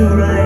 surround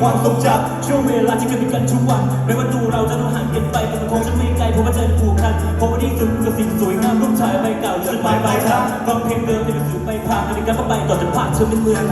ความทรงจำช่วงเวลาที่เคยมีกันทุกวันไม่ว่าดูเราจะดูห่างกันไปแต่มันคงจะไม่ไกลเพราะว่าเจอผูกพันเพราะว่าที่สุดกับสิ่งสวยงามรูปถ่ายใบเก่าจนปลายปลายทางฟังเพลงเดิมที่เป็นสื่อไปผ่านนาฬิกาเข้าไปต่อจากภาพเธอเป็นเมือง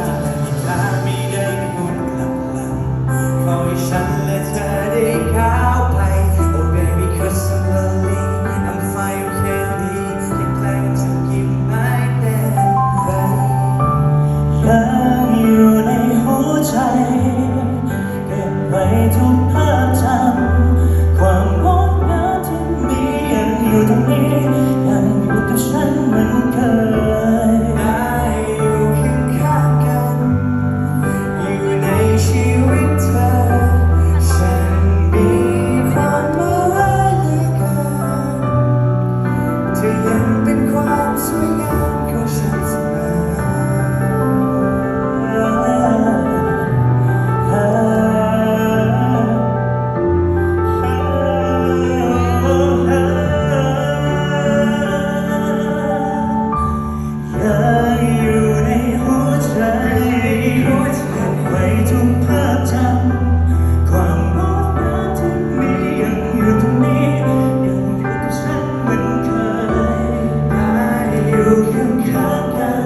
come down.